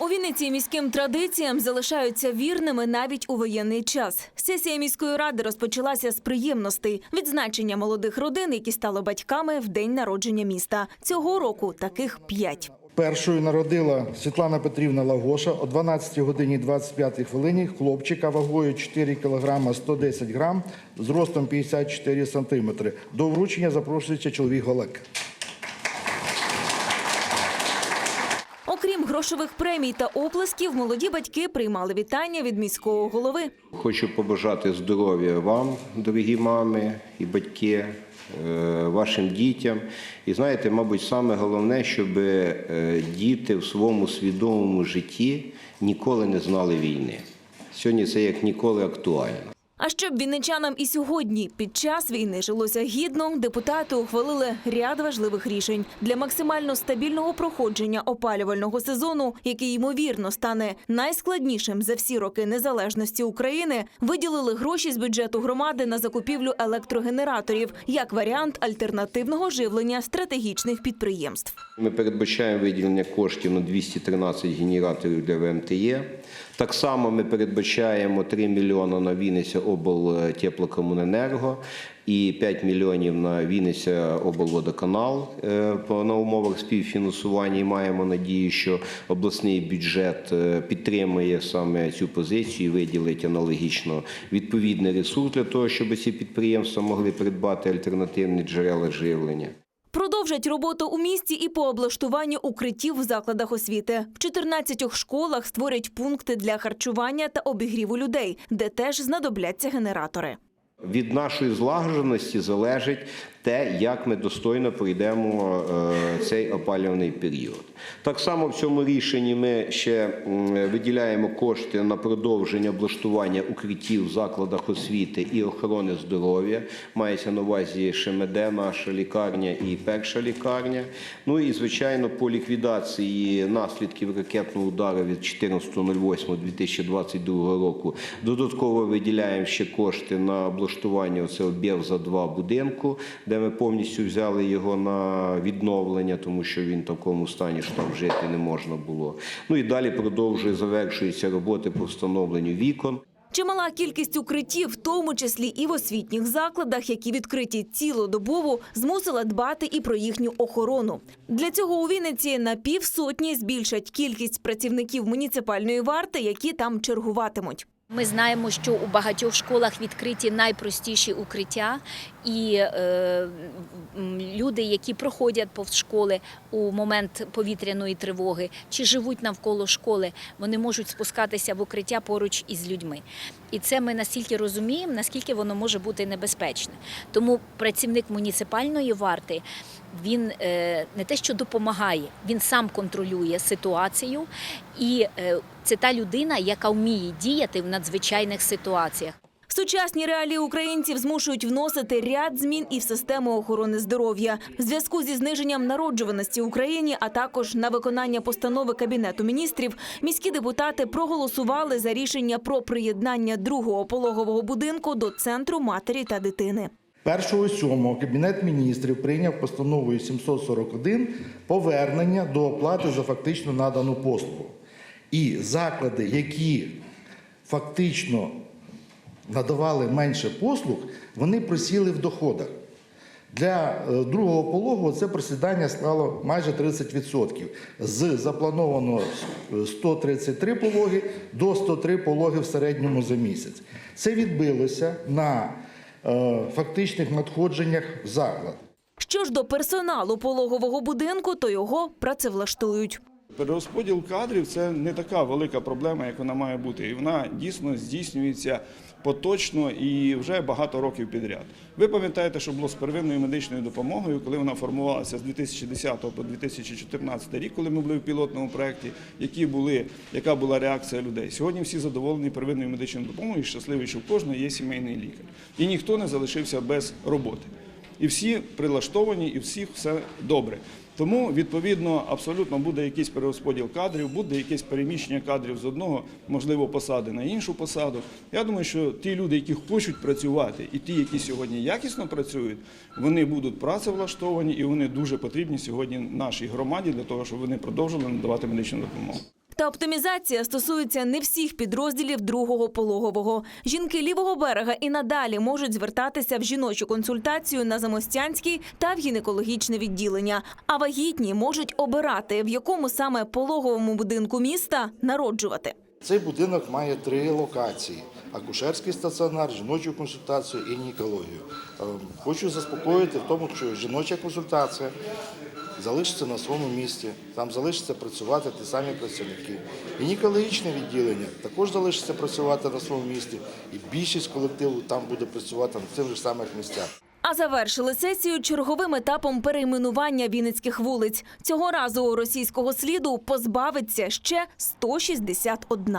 У Вінниці міським традиціям залишаються вірними навіть у воєнний час. Сесія міської ради розпочалася з приємностей відзначення молодих родин, які стали батьками в день народження міста. Цього року таких п'ять. Першою народила Світлана Петрівна Лагоша о 12 годині 25 хвилині хлопчика вагою 4 кг 110 грам, зростом 54 сантиметри. До вручення запрошується чоловік Голек. Грошових премій та оплесків, молоді батьки приймали вітання від міського голови. Хочу побажати здоров'я вам, дорогі мами і батьки, е, вашим дітям. І знаєте, мабуть, саме головне, щоб е, діти в своєму свідомому житті ніколи не знали війни. Сьогодні це як ніколи актуально. А щоб вінничанам і сьогодні під час війни жилося гідно, депутати ухвалили ряд важливих рішень для максимально стабільного проходження опалювального сезону, який ймовірно стане найскладнішим за всі роки незалежності України. Виділили гроші з бюджету громади на закупівлю електрогенераторів як варіант альтернативного живлення стратегічних підприємств. Ми передбачаємо виділення коштів на 213 генераторів для ВМТЄ. Так само ми передбачаємо 3 мільйони на Вінниця облтеплокомуненерго і 5 мільйонів на Вінниця облводоканал е, на умовах співфінансування. І маємо надію, що обласний бюджет е, підтримує саме цю позицію і виділить аналогічно відповідний ресурс для того, щоб ці підприємства могли придбати альтернативні джерела живлення. Продовжать роботу у місті і по облаштуванню укриттів в закладах освіти. В 14 школах створять пункти для харчування та обігріву людей, де теж знадобляться генератори. Від нашої злагодженості залежить те, як ми достойно пройдемо е, цей опалюваний період. Так само в цьому рішенні ми ще виділяємо кошти на продовження облаштування укриттів в закладах освіти і охорони здоров'я. Мається на увазі ШМД, наша лікарня і перша лікарня. Ну і звичайно, по ліквідації наслідків ракетного удару від 14.08.2022 року додатково виділяємо ще кошти на облаштування оцього за 2 будинку, де ми повністю взяли його на відновлення, тому що він в такому стані, що там жити не можна було. Ну і далі продовжує завершуються роботи по встановленню вікон. Чимала кількість укриттів, в тому числі і в освітніх закладах, які відкриті цілодобово, змусила дбати і про їхню охорону. Для цього у Вінниці на півсотні збільшать кількість працівників муніципальної варти, які там чергуватимуть. Ми знаємо, що у багатьох школах відкриті найпростіші укриття, і е, люди, які проходять повз школи у момент повітряної тривоги чи живуть навколо школи, вони можуть спускатися в укриття поруч із людьми. І це ми настільки розуміємо, наскільки воно може бути небезпечне. Тому працівник муніципальної варти він е, не те, що допомагає, він сам контролює ситуацію, і е, це та людина, яка вміє діяти в надзвичайних ситуаціях. Сучасні реалії українців змушують вносити ряд змін і в систему охорони здоров'я в зв'язку зі зниженням народжуваності в Україні, а також на виконання постанови кабінету міністрів. Міські депутати проголосували за рішення про приєднання другого пологового будинку до центру матері та дитини. 1.7 Кабінет міністрів прийняв постановою 741 повернення до оплати за фактично надану послугу. І заклади, які фактично надавали менше послуг, вони просіли в доходах. Для е, другого пологу це просідання склало майже 30%. З запланованого е, 133 пологи до 103 пологи в середньому за місяць. Це відбилося на е, фактичних надходженнях в заклад. Що ж до персоналу пологового будинку, то його працевлаштують. Перерозподіл кадрів це не така велика проблема, як вона має бути. І вона дійсно здійснюється поточно і вже багато років підряд. Ви пам'ятаєте, що було з первинною медичною допомогою, коли вона формувалася з 2010 по 2014 рік, коли ми були в пілотному проєкті, які були, яка була реакція людей. Сьогодні всі задоволені первинною медичною допомогою, і щасливі, що в кожного є сімейний лікар. І ніхто не залишився без роботи. І всі прилаштовані, і всіх все добре. Тому відповідно абсолютно буде якийсь перерозподіл кадрів, буде якесь переміщення кадрів з одного, можливо, посади на іншу посаду. Я думаю, що ті люди, які хочуть працювати, і ті, які сьогодні якісно працюють, вони будуть працевлаштовані і вони дуже потрібні сьогодні нашій громаді для того, щоб вони продовжили надавати медичну допомогу. Та оптимізація стосується не всіх підрозділів другого пологового. Жінки лівого берега і надалі можуть звертатися в жіночу консультацію на Замостянський та в гінекологічне відділення. А вагітні можуть обирати, в якому саме пологовому будинку міста народжувати. Цей будинок має три локації: акушерський стаціонар, жіночу консультацію і гінекологію. Е, Хочу заспокоїти в тому, що жіноча консультація залишиться на своєму місці, там залишиться працювати ті самі працівники. Гінекологічне відділення також залишиться працювати на своєму місці, і більшість колективу там буде працювати на тих же самих місцях. А завершили сесію черговим етапом перейменування вінницьких вулиць. Цього разу російського сліду позбавиться ще 161.